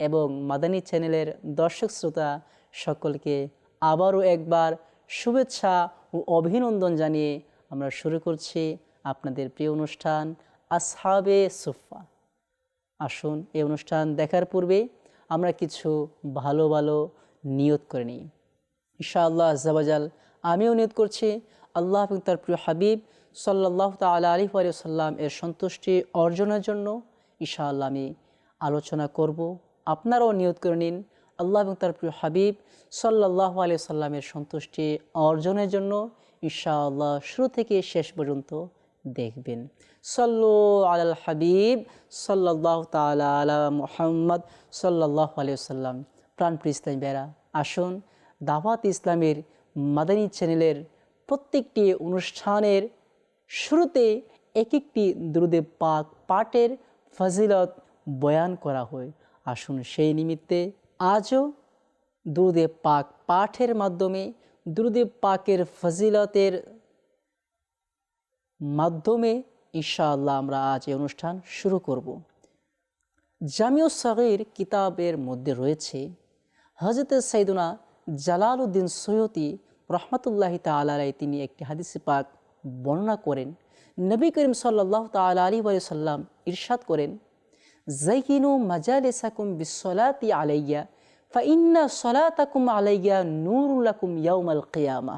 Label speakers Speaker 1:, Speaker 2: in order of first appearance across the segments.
Speaker 1: এবং মাদানী চ্যানেলের দর্শক শ্রোতা সকলকে আবারও একবার শুভেচ্ছা ও অভিনন্দন জানিয়ে আমরা শুরু করছি আপনাদের প্রিয় অনুষ্ঠান আসহাবে সুফা আসুন এই অনুষ্ঠান দেখার পূর্বে আমরা কিছু ভালো ভালো নিয়ত করে নিই। ইনশাআল্লাহ আজাবাজাল আমিও নিয়ত করছি। আল্লাহ এবং তার প্রিয় হাবিব সাল্লাহ তালা আলী সাল্লাম এর সন্তুষ্টি অর্জনের জন্য ইনশাআল্লাহ আমি আলোচনা করব। আপনারাও নিয়ত করে নিন। আল্লাহ এবং তার প্রিয় হাবিব সাল্লাহ আলি সাল্লামের সন্তুষ্টি অর্জনের জন্য ইনশাআল্লাহ শুরু থেকে শেষ পর্যন্ত দেখবেন। সল্লু আল হাবিব সাল্লাহ তালা মোহাম্মদ সাল্লাহ আলিয়াল্লাম প্রাণপ্রিয় ইসলাম বেড়া আসুন দাওয়াত ইসলামের মাদানী চ্যানেলের প্রত্যেকটি অনুষ্ঠানের শুরুতে এক একটি দ্রুদে পাক পাঠের ফজিলত বয়ান করা হয়। আসুন সেই নিমিত্তে আজও দুরুদে পাক পাঠের মাধ্যমে, দুরুদে পাকের ফজিলতের মাধ্যমে ইনশাআল্লাহ আমরা আজ এই অনুষ্ঠান শুরু করব। জামিউ সাগির কিতাবের মধ্যে রয়েছে হজরত সাইদুনা জালাল উদ্দিন সৈয়দি রহমতুল্লাহি তালাই তিনি একটি হাদিসে পাক বর্ণনা করেন। নবী করিম সাল্লাহ তাল আলী সাল্লাম ইরশাদ করেন জাইকিনু মাজালেসাকুম বিসলাতি আলাইয়া ফাইন্না সলাতাকুম আলাইয়া নুরুল্লাকুম ইয়াউমাল কিয়ামা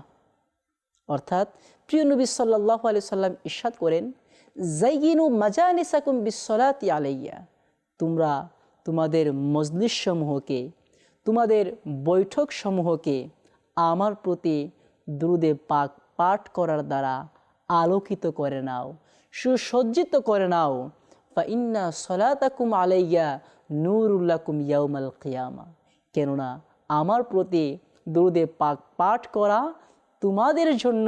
Speaker 1: অর্থাৎ প্রিয় নবী সাল্লাহ আলি সাল্লাম ইরশাদ করেন জাইগিনু মাজানিসাকুম বিসলাতি আলাইয়া তোমরা তোমাদের মজলিস সমূহকে তোমাদের বৈঠক সমূহকে আমার প্রতি দ্রুদে পাক পাঠ করার দ্বারা আলোকিত করে নাও, সুসজ্জিত করে নাও। ফা ইন্না সলাতাকুম আলাইয়া নুরুল্লাকুম ইয়াউমাল কিয়ামা। কেননা আমার প্রতি দ্রুদে পাক পাঠ করা তোমাদের জন্য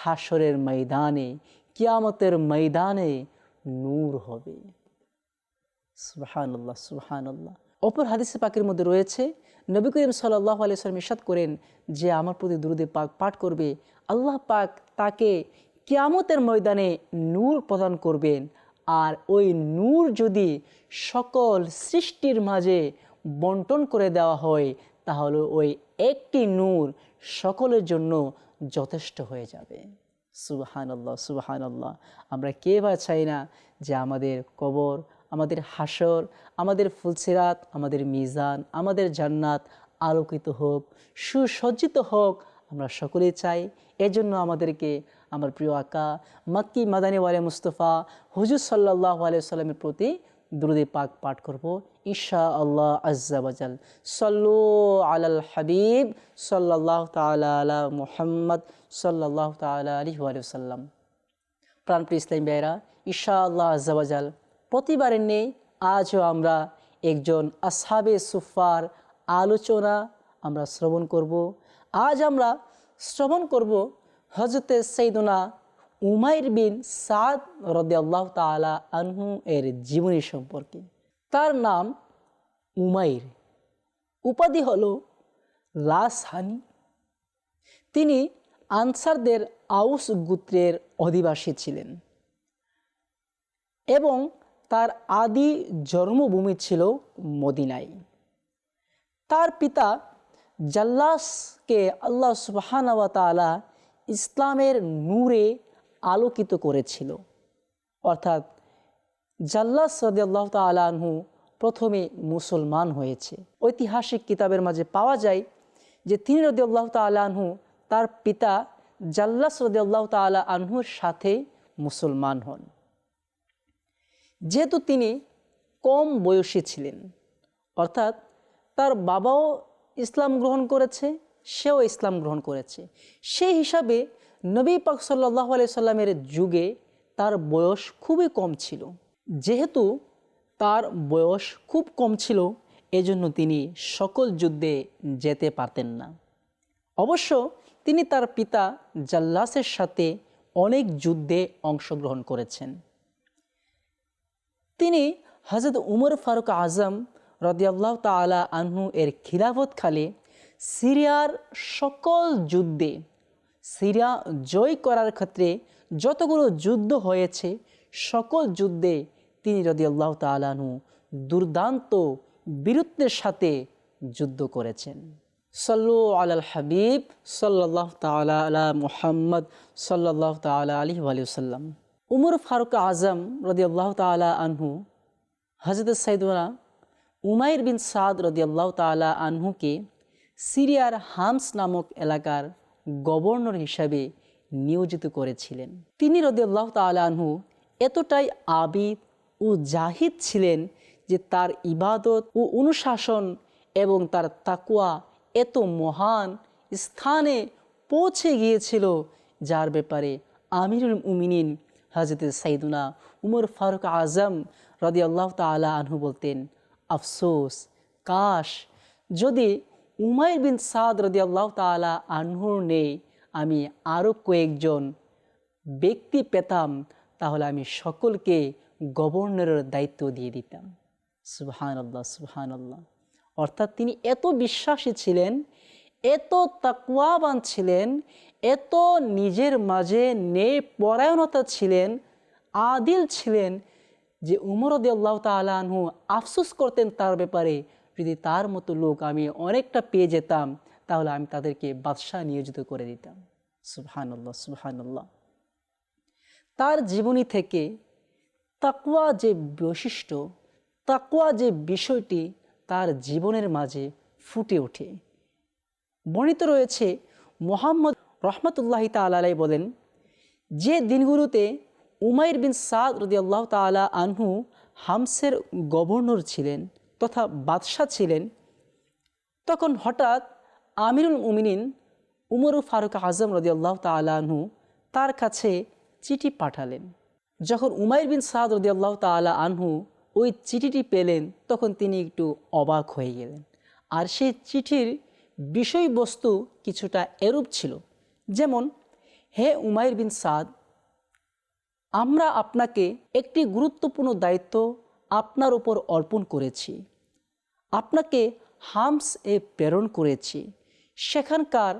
Speaker 1: হাসরের ময়দানে, কিয়ামতের ময়দানে নূর হবে। সুবহানাল্লাহ সুবহানাল্লাহ। অপর হাদিসে পাকের মধ্যে রয়েছে, নবী করিম সাল্লাহ আলিয়াল্লাম ইসাদ করেন যে আমার প্রতি দ্রুদে পাক পাঠ করবে, আল্লাহ পাক তাকে কিয়ামতের ময়দানে নূর প্রদান করবেন। আর ওই নূর যদি সকল সৃষ্টির মাঝে বন্টন করে দেওয়া হয়, তাহলে ওই একটি নূর সকলের জন্য যথেষ্ট হয়ে যাবে। সুবাহান আল্লাহ আল্লাহ আমরা কে বা চাই না যে আমাদের কবর, আমাদের হাসর আমাদের ফুলসিরাত, আমাদের মিজান, আমাদের জান্নাত আলোকিত হোক, সুসজ্জিত হোক, আমরা সকলেই চাই। এজন্য আমাদেরকে আমার প্রিয় আকা, মাক্কি মাদানি ওয়ালে মুস্তফা, হুজুর সাল্লাহ আলিয়া সাল্লামের প্রতি দুরুদে পাক পাঠ করব। ঈশা আল্লাহ আজ্জাবাজাল সল্লু আলাল হাবিব সাল্লাহ তালা মুহাম্মদ সাল্লাহ তালা আলি সাল্লাম প্রাণপ্রিয় ইসলাম বেয়রা ঈশা আল্লাহ আজ্জাবাজাল প্রতিবারের নেই আজও আমরা একজন আসহাবে সুফার আলোচনা আমরা শ্রবণ করব। আজ আমরা শ্রবণ করব হজরতে সৈদুনা উমাইর বিন সাদ রদে আল্লাহ তালা আনহু এর জীবনী সম্পর্কে। তার নাম উমাইর। উপাধি হল লাসহানি তিনি আনসারদের আউস গুত্রের অধিবাসী ছিলেন এবং তার আদি জন্মভূমি ছিল মদিনাই তার পিতা জাল্লাসকে আল্লাহ সুবাহানওয়া তালা ইসলামের নূরে আলোকিত করেছিল। অর্থাৎ জাল্লাস রদিয়াল্লাহ তালাহু প্রথমে মুসলমান হয়েছে। ঐতিহাসিক কিতাবের মাঝে পাওয়া যায় যে তিনি রদিয়াল্লাহ তালাহু তার পিতা জাল্লাস রদিয়াল্লাহ তালা আনহুর সাথে মুসলমান হন। যেহেতু তিনি কম বয়সী ছিলেন, অর্থাৎ তার বাবাও ইসলাম গ্রহণ করেছে সেও ইসলাম গ্রহণ করেছে। সেই হিসাবে নবী পাক সাল্লাহ সাল্লামের যুগে তার বয়স খুবই কম ছিল। যেহেতু তার বয়স খুব কম ছিল, এজন্য তিনি সকল যুদ্ধে যেতে পারতেন না। অবশ্য তিনি তার পিতা জাল্লাসের সাথে অনেক যুদ্ধে অংশগ্রহণ করেছেন। তিনি হজরত উমর ফারুক আজম রদিয়াল্লাহ তালা আনহু এর খিলাফতকালে সিরিয়ার সকল যুদ্ধে, সিরিয়া জয় করার ক্ষেত্রে যতগুলো যুদ্ধ হয়েছে, সকল যুদ্ধে তিনি রদিয়াল্লাহ তালানহু দুর্দান্ত বীরত্বের সাথে যুদ্ধ করেছেন। সল্লু আলাল হাবিব সাল্লাহ তালা মুহাম্মদ সাল্লাহ তালা আলি আলিয়াল্লাম উমর ফারুক আজম রদিয়াল্লাহ তালা আনহু হজরত সৈদুনা উমাইর বিন সাদ রদিয়াল্লাহ তালা আনহুকে সিরিয়ার হামস নামক এলাকার গভর্নর হিসাবে নিয়োজিত করেছিলেন। তিনি রদিয়াল্লাহ তালা আনহু এতটাই আবিদ ও জাহিদ ছিলেন যে তার ইবাদত ও অনুশাসন এবং তার তাকুয়া এত মহান স্থানে পৌঁছে গিয়েছিল, যার ব্যাপারে আমিরুল উমিনিন হজরত সাইদুনা উমর ফারুক আজম রদি আল্লাহ আনহু বলতেন, আফসোস, কাশ, যদি উমাইর বিন সাদ রদি আল্লাহ তালা আনহুর নেই। আমি আরও কয়েকজন ব্যক্তি পেতাম, তাহলে আমি সকলকে গভর্নরের দায়িত্ব দিয়ে দিতাম। সুবহান আল্লাহ সুবহান আল্লাহ অর্থাৎ তিনি এত বিশ্বাসী ছিলেন, এত তাকুয়াবান ছিলেন, এত নিজের মাঝে নে পরায়ণতা ছিলেন, আদিল ছিলেন যে উমরদ আল্লাহ তালু আফসোস করতেন তার ব্যাপারে যদি তার মতো লোক আমি অনেকটা পেয়ে যেতাম, তাহলে আমি তাদেরকে বাদশাহ নিয়োজিত করে দিতাম। সুবহানাল্লাহ সুবহানাল্লাহ। তার জীবনী থেকে তাকুয়া যে বৈশিষ্ট্য তাকুয়া যে বিষয়টি তার জীবনের মাঝে ফুটে ওঠে। বর্ণিত রয়েছে, মোহাম্মদ রহমতুল্লাহ তালাই বলেন, যে দিনগুলোতে উমাইর বিন সাদ রদি আল্লাহ তালা আনহু হামসের গভর্নর ছিলেন তথা বাদশাহ ছিলেন, তখন হঠাৎ আমিরুল উমিনিন উমর ফারুক আজম রদি আল্লাহ তালাহু তার কাছে চিঠি পাঠালেন। যখন উমাইর বিন সাদ রদি আল্লাহ তালা আনহু ওই চিঠিটি পেলেন, তখন তিনি একটু অবাক হয়ে গেলেন। আর সেই চিঠির বিষয়বস্তু কিছুটা এরূপ ছিল, যেমন, হে উমাইর বিন সাদ, আমরা আপনাকে একটি গুরুত্বপূর্ণ দায়িত্ব আপনার উপর অর্পণ করেছি। আপনাকে হামস এ প্রেরণ করেছি। সেখানকার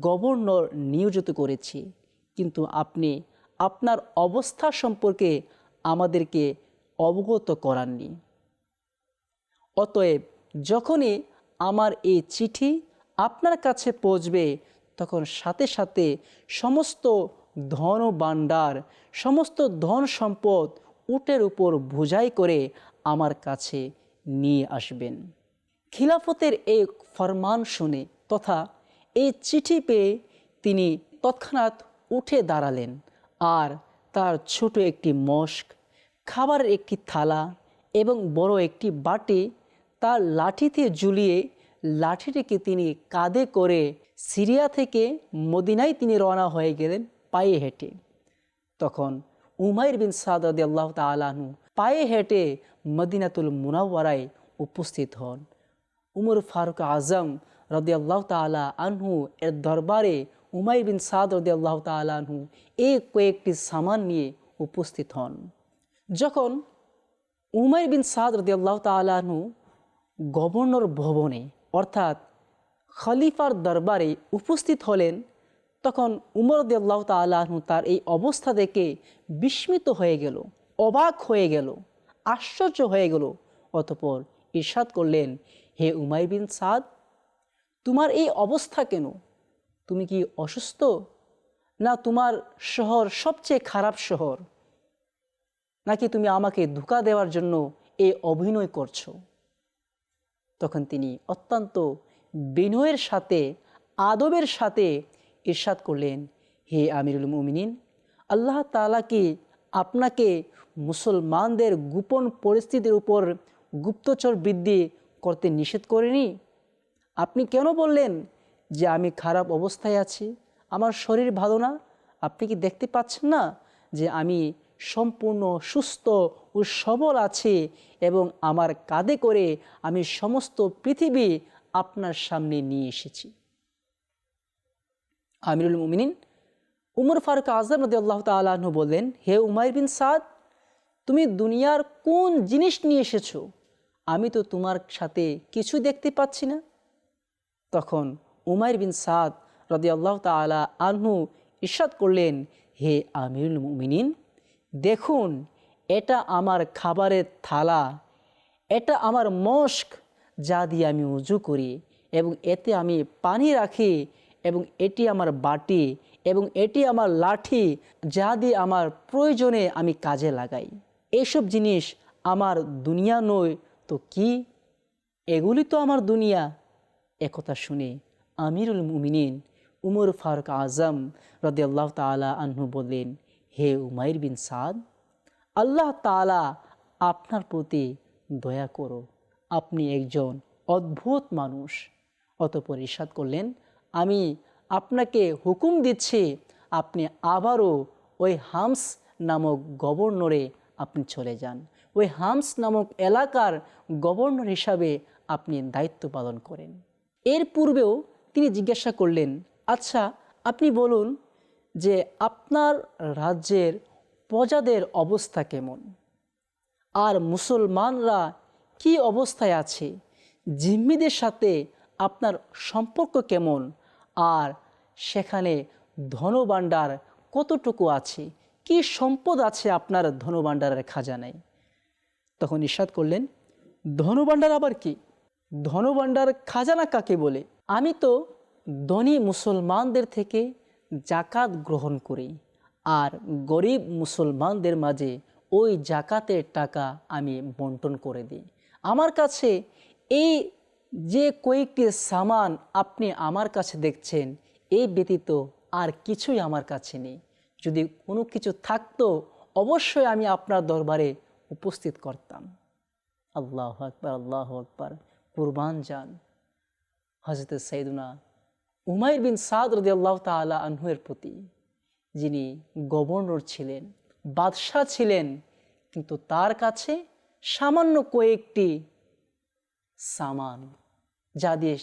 Speaker 1: গভর্নর নিয়োজিত করেছি। কিন্তু আপনি আপনার অবস্থা সম্পর্কে আমাদেরকে অবগত করাননি। অতএব যখনই আমার এই চিঠি আপনার কাছে পৌঁছবে, তখন সাথে সাথে সমস্ত ধন ভাণ্ডার, সমস্ত ধন সম্পদ উটের উপর বোঝাই করে আমার কাছে নিয়ে আসবেন। খিলাফতের এই ফরমান শুনে তথা এই চিঠি পেয়ে তিনি তৎক্ষণাৎ উঠে দাঁড়ালেন আর তার ছোট একটি মস্ক খাবারের একটি থালা এবং বড় একটি বাটি তার লাঠিতে ঝুলিয়ে লাঠিটিকে তিনি কাঁধে করে সিরিয়া থেকে মদিনায় তিনি রওনা হয়ে গেলেন পায়ে হেঁটে। তখন উমাইর বিন সাদি আল্লাহ তালাহু পায়ে হেঁটে মদিনাতুল মুনাওয়ারায় উপস্থিত হন। উমর ফারুক আজম রদি আল্লাহ তালা আনহু এর দরবারে উমাইর বিন সাদ রদি আল্লাহ তালাহু এই কয়েকটি সামান নিয়ে উপস্থিত হন। যখন উমাইর বিন সাদ রদি আল্লাহ তালাহু গভর্নর ভবনে অর্থাৎ খলিফার দরবারে উপস্থিত হলেন, তখন উমর আল্লাহ তালাহু তার এই অবস্থা দেখে বিস্মিত হয়ে গেল। অবাক হয়ে গেল, আশ্চর্য হয়ে গেল। অতপর ঈর্ষাদ করলেন, হে উমাই বিন সাদ, তোমার এই অবস্থা কেন? তুমি কি অসুস্থ? না তোমার শহর সবচেয়ে খারাপ শহর? নাকি তুমি আমাকে ধোকা দেওয়ার জন্য এ অভিনয় করছ? তখন তিনি অত্যন্ত বিনয়ের সাথে, আদবের সাথে ইরশাদ করলেন, হে আমিরুল মুমিনিন, আল্লাহ তালাকে আপনাকে মুসলমানদের গোপন পরিস্থিতির উপর গুপ্তচর বৃদ্ধি করতে নিষেধ করেনি? আপনি কেন বললেন যে আমি খারাপ অবস্থায় আছি? আমার শরীর ভালো না? আপনি কি দেখতে পাচ্ছেন না যে আমি সম্পূর্ণ সুস্থ ও সবল আছি এবং আমার কাঁধে করে আমি সমস্ত পৃথিবী আপনার সামনে নিয়ে এসেছি? আমিরুল মুমিনিন উমর ফারুক আজম রদি আল্লাহ তালু বললেন, হে উমাইর বিন সাদ তুমি দুনিয়ার কোন জিনিস নিয়ে এসেছ? আমি তো তোমার সাথে কিছু দেখতে পাচ্ছি না। তখন উমাইর বিন সাদ রদি আল্লাহ তালা আনহু ইস্বাদ করলেন, হে আমিরুল মুমিনিন, দেখুন, এটা আমার খাবারের থালা, এটা আমার মস্ক যা দিয়ে আমি উজু করি এবং এতে আমি পানি রাখি এবং এটি আমার বাটি এবং এটি আমার লাঠি যা দিয়ে আমার প্রয়োজনে আমি কাজে লাগাই। এইসব জিনিস আমার দুনিয়া নয়, তো কি? এগুলি তো আমার দুনিয়া। একথা শুনে আমিরুল মুমিনিন উমর ফারুক আজম রদিয়াল্লাহ তালা আনহু বললেন, হে উমাইর বিন সাদ, আল্লাহ তালা আপনার প্রতি দয়া করো। আপনি একজন অদ্ভুত মানুষ। অতপর ইস্বাদ করলেন, আমি আপনাকে হুকুম দিচ্ছি, আপনি আবারও ওই হামস নামক গভর্নরে আপনি চলে যান। ওই হামস নামক এলাকার গভর্নর হিসাবে আপনি দায়িত্ব পালন করেন। এর পূর্বেও তিনি জিজ্ঞাসা করলেন আচ্ছা আপনি বলুন যে আপনার রাজ্যের প্রজাদের অবস্থা কেমন? আর মুসলমানরা কি অবস্থায় আছে? জিম্মিদের সাথে আপনার সম্পর্ক কেমন? আর সেখানে ধনভাণ্ডার কতটুকু আছে? কি সম্পদ আছে আপনার ধনভাণ্ডারের খাজানায়? তখন ইস্বাদ করলেন, ধনভাণ্ডার আবার কি? ধনভাণ্ডার খাজানা কাকে বলে? আমি তো ধনী মুসলমানদের থেকে জাকাত গ্রহণ করি, আর গরিব মুসলমানদের মাঝে ওই জাকাতের টাকা আমি বন্টন করে দিই। আমার কাছে এই যে কয়েকটি সামান আপনি আমার কাছে দেখছেন এই ব্যতীত আর কিছুই আমার কাছে নেই। যদি কোনো কিছু থাকতো, অবশ্যই আমি আপনার দরবারে উপস্থিত করতাম। আল্লাহ আকবর আল্লাহ আকবর। কুরবান যান। হজরত সৈদুনা উমাইর বিন সাদ রদি আল্লাহ তালা আনহুয়ের প্রতি, যিনি গভর্নর ছিলেন, বাদশাহ ছিলেন, কিন্তু তার কাছে সামান্য কয়েকটি সামান, যা দিয়ে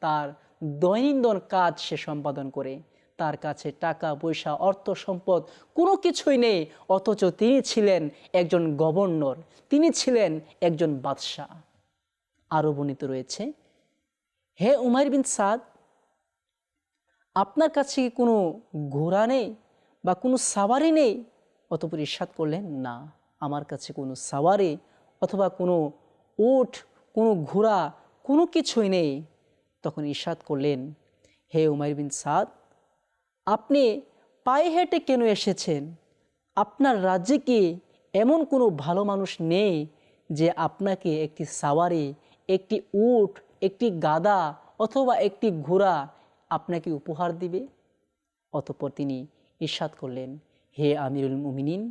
Speaker 1: তার দৈনন্দিন কাজ সে সম্পাদন করে। তার কাছে টাকা, পয়সা, অর্থ সম্পদ কোনো কিছুই নেই, অথচ তিনি ছিলেন একজন গভর্নর, তিনি ছিলেন একজন বাদশাহ। আরও বর্ণিত রয়েছে, হে উমাইর বিন সাদ, আপনার কাছে কি কোনো ঘোড়া নেই বা কোনো সাওয়ারি নেই? অতপর ইস্বাদ করলেন, না, আমার কাছে কোনো সাওয়ারি অথবা কোনো উঠ কোনো ঘোড়া, কোনো কিছুই নেই। তখন ইস্বাদ করলেন, হে উমাইর বিন সাদ আপনি পায়ে হেঁটে কেন এসেছেন? আপনার রাজ্যে কি এমন কোনো ভালো মানুষ নেই যে আপনাকে একটি সাওয়ারি, একটি উট, একটি গাদা অথবা একটি ঘোড়া আপনাকে উপহার দিবে? অতপর তিনি ইস্বাদ করলেন, হে আমিরুল মুমিনিন,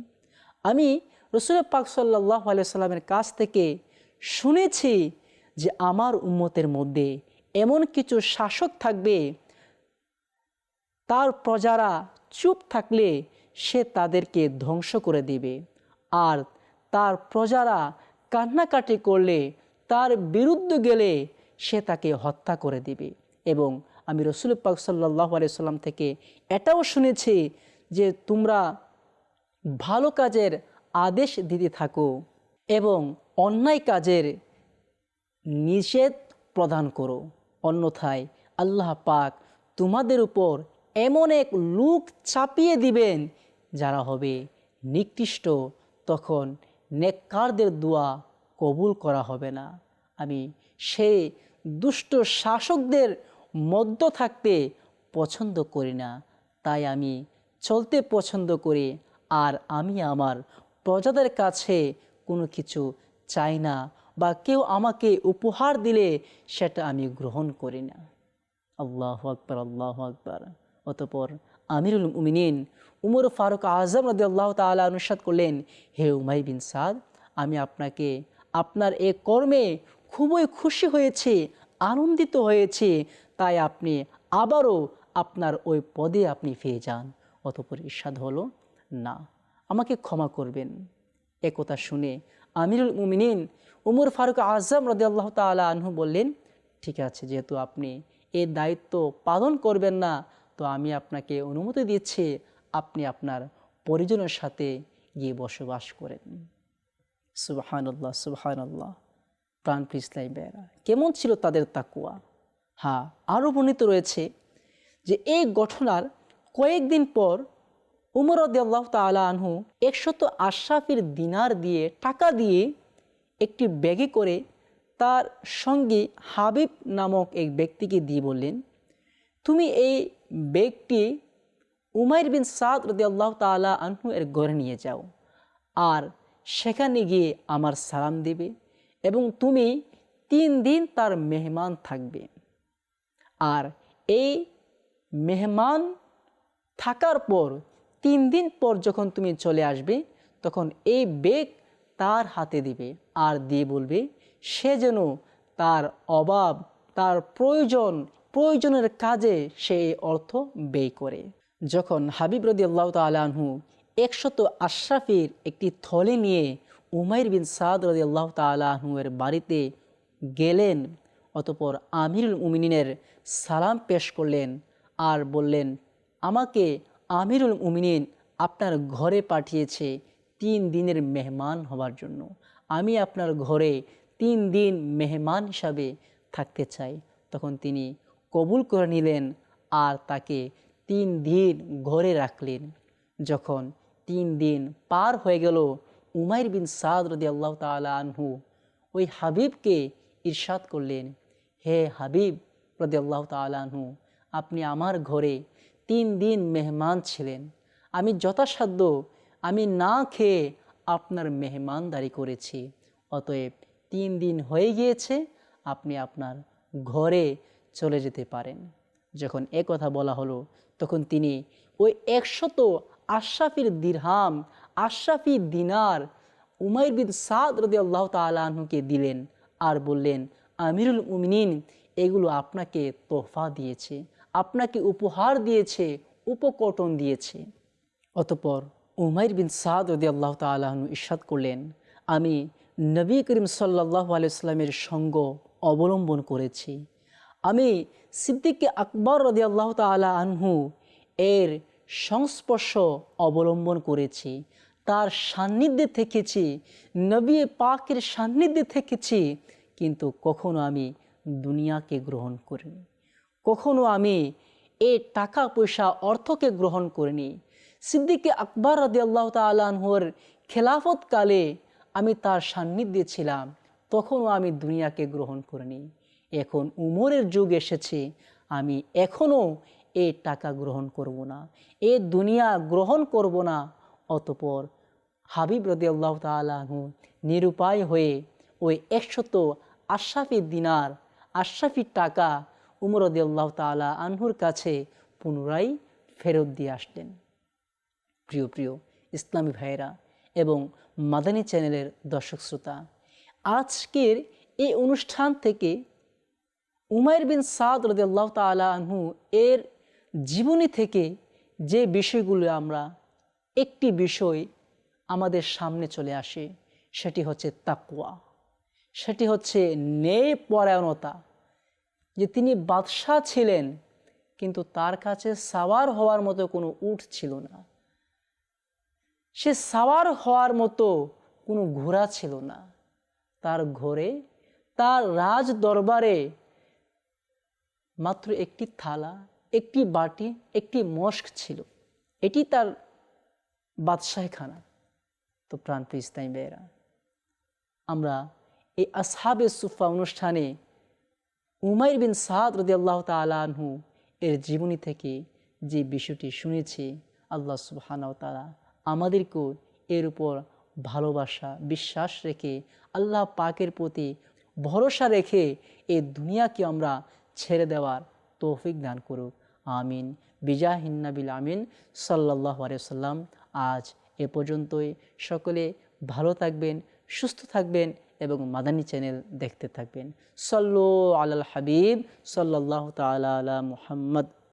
Speaker 1: আমি রসুল পাক সাল্লাহ আলাইসাল্লামের কাছ থেকে শুনেছি যে আমার উম্মতের মধ্যে এমন কিছু শাসক থাকবে তার প্রজারা চুপ থাকলে সে তাদেরকে ধ্বংস করে দিবে। আর তার প্রজারা কান্নাকাটি করলে তার বিরুদ্ধে গেলে সে তাকে হত্যা করে দিবে। এবং আমি রসুল পাক সাল্লাহ আলিয়াল্লাম থেকে এটাও শুনেছি যে তোমরা ভালো কাজের আদেশ দিতে থাকো এবং অন্যায় কাজের নিষেধ প্রদান করো। অন্যথায় আল্লাহ পাক তোমাদের উপর এমন এক লুক চাপিয়ে দিবেন যারা হবে নিকৃষ্ট, তখন নেককারদের দোয়া কবুল করা হবে না। আমি সে দুষ্ট শাসকদের মধ্য থাকতে পছন্দ করি না, তাই আমি চলতে পছন্দ করি, আর আমি আমার প্রজাদের কাছে কোনো কিছু চাই না বা কেউ আমাকে উপহার দিলে সেটা আমি গ্রহণ করি না। আল্লাহ আকবর আল্লাহ আকবর। অতপর আমিরুল উমিনিন উমর ফারুক আজম রদি আল্লাহ তালা অনুসাদ করলেন, হে উমাই বিন সাদ, আমি আপনাকে, আপনার এ কর্মে খুবই খুশি হয়েছে, আনন্দিত হয়েছে, তাই আপনি আবারও আপনার ওই পদে আপনি ফিরে যান। অতপর ঈর্ষাদ হলো, না, আমাকে ক্ষমা করবেন। একথা শুনে আমিরুল মুমিনিন উমর ফারুক আজম রদি আল্লাহ তালা আনহু বললেন, ঠিক আছে, যেহেতু আপনি এই দায়িত্ব পালন করবেন না তো আমি আপনাকে অনুমতি দিচ্ছি, আপনি আপনার পরিজনের সাথে গিয়ে বসবাস করেন। সুবাহান্লাহ সুবাহান্লাহ প্রাণ ইসলাই বেড়া কেমন ছিল তাদের তাকুয়া হ্যাঁ আরও বর্ণিত রয়েছে যে এই ঘটনার কয়েকদিন পর উমর আল্লাহ তালা আনহু একশত আশরাফির দিনার দিয়ে টাকা দিয়ে একটি ব্যাগে করে তার সঙ্গে হাবিব নামক এক ব্যক্তিকে দিয়ে বললেন, তুমি এই ব্যাগটি উমাইর বিন সাদ রদি আল্লাহ তালা আনহু এর ঘরে নিয়ে যাও। আর সেখানে গিয়ে আমার সালাম দেবে এবং তুমি তিন দিন তার মেহমান থাকবে। আর এই মেহমান থাকার পর, তিন দিন পর যখন তুমি চলে আসবে, তখন এই বেগ তার হাতে দিবে আর দিয়ে বলবে, সে যেন তার অভাব, তার প্রয়োজন প্রয়োজনের কাজে সে অর্থ ব্যয় করে। যখন হাবিব রদি আল্লাহ তালহু একশত আশরাফির একটি থলে নিয়ে উমাইর বিন সাদ রদি আল্লাহ তালহু এর বাড়িতে গেলেন, অতপর আমিরুল উমিনের সালাম পেশ করলেন আর বললেন, আমাকে আমিরুল উমিনিন আপনার ঘরে পাঠিয়েছে তিন দিনের মেহমান হওয়ার জন্য। আমি আপনার ঘরে তিন দিন মেহমান হিসাবে থাকতে চাই। তখন তিনি কবুল করে নিলেন আর তাকে তিন দিন ঘরে রাখলেন। যখন তিন দিন পার হয়ে গেল, উমাইর বিন সাদ রদি আল্লাহ তালা আনহু ওই হাবিবকে ইরশাদ করলেন। হে হাবিব রদি আল্লাহ তালাহু আপনি আমার ঘরে তিন দিন মেহমান ছিলেন। আমি যথাসাধ্য আমি না খেয়ে আপনার মেহমানদারি করেছি। অতএব তিন দিন হয়ে গিয়েছে, আপনি আপনার ঘরে চলে যেতে পারেন। যখন এ কথা বলা হলো, তখন তিনি ওই একশত আশরাফির দিরহাম, আশরাফি দিনার, উমাইর বিন সাদ রদি আল্লাহ তালুকে দিলেন আর বললেন, আমিরুল উমিনিন এগুলো আপনাকে তোহফা দিয়েছে, আপনাকে উপহার দিয়েছে উপকটন দিয়েছে। অতপর উমাইর বিন সাদ রদি আল্লাহ তালু ইস্বাদ করলেন, আমি নবী করিম সাল্লাহ আলাইস্লামের সঙ্গ অবলম্বন করেছি। আমি সিদ্দিককে আকবর রদি আল্লাহ তালা আনহু এর সংস্পর্শ অবলম্বন করেছি। তার সান্নিধ্যে থেকেছি, নবী পাকের সান্নিধ্যে থেকেছি, কিন্তু কখনো আমি দুনিয়াকে গ্রহণ করিনি। কখনো আমি এ টাকা, পয়সা, অর্থকে গ্রহণ করিনি। সিদ্দিকে আকবর রদি আল্লাহ তালহর খেলাফতকালে আমি তার সান্নিধ্যে ছিলাম, তখনও আমি দুনিয়াকে গ্রহণ করিনি। এখন উমরের যুগ এসেছে, আমি এখনও এ টাকা গ্রহণ করব না, এ দুনিয়া গ্রহণ করব না। অতপর হাবিব রদি আল্লাহ তালু নিরুপায় হয়ে ওই একশত আশাফি দিনার আশাফি টাকা উমর রদি আল্লাহ তালা আনহুর কাছে পুনরায় ফেরত দিয়ে আসলেন। প্রিয় প্রিয় ইসলামী ভাইয়েরা এবং মাদানী চ্যানেলের দর্শক শ্রোতা, আজকের এই অনুষ্ঠান থেকে উমায়ের বিন সাদ রদাল্লাহ তালা আনহু এর জীবনী থেকে যে বিষয়গুলো আমরা, একটি বিষয় আমাদের সামনে চলে আসে, সেটি হচ্ছে তাকুয়া সেটি হচ্ছে ন্যায় পরায়ণতা যে তিনি বাদশাহ ছিলেন, কিন্তু তার কাছে সাওয়ার হওয়ার মতো কোনো উঠ ছিল না। সে সাওয়ার হওয়ার মতো কোনো ঘোড়া ছিল না। তার ঘরে তার রাজ দরবারে মাত্র একটি থালা, একটি বাটি, একটি মস্ক ছিল। এটি তার বাদশাহখানা। তো প্রান্ত ইসলামী বেয়েরা আমরা এই আসহাবে সুফা অনুষ্ঠানে উমাইর বিন সাদ রদি আল্লাহ তালহু এর জীবনী থেকে যে বিষয়টি শুনেছি, আল্লাহ সুবাহানাও তালা আমাদেরকেও এর উপর ভালোবাসা, বিশ্বাস রেখে, আল্লাহ পাকের প্রতি ভরসা রেখে এই দুনিয়াকে আমরা ছেড়ে দেওয়ার তৌফিক দান করুক। আমিন। বিজাহিন্নাবিল আমিন। সাল্লাহ সাল্লাম আজ এ পর্যন্তই। সকলে ভালো থাকবেন, সুস্থ থাকবেন এবং মাদানী চ্যানেল দেখতে থাকবেন। সল্লো আলাল হাবিব। সাল্লাহ তালা আলা মুহাম্মদ।